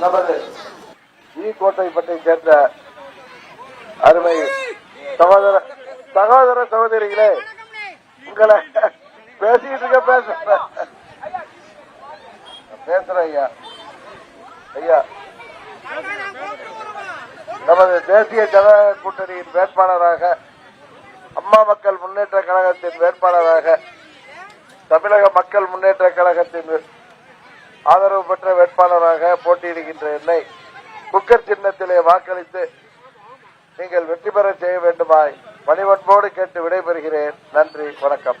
நமது ஈ கோட்டைப்பட்டை சேர்ந்த அருமை சகோதர சகோதர சகோதரிகளே உங்களை பேசிட்டு இருக்க பேச பேசுறேன் ஐயா. ஐயா. நமது தேசிய ஜனநாயக கூட்டணியின் வேட்பாளராக அம்மா மக்கள் முன்னேற்ற கழகத்தின் வேட்பாளராக தமிழக மக்கள் முன்னேற்ற கழகத்தின் ஆதரவு பெற்ற வேட்பாளராக போட்டியிடுகின்ற என்னை குக்கர் சின்னத்திலே வாக்களித்து நீங்கள் வெற்றி பெற செய்ய வேண்டுமாய் பணிவன்போடு கேட்டு விடைபெறுகிறேன். நன்றி வணக்கம்.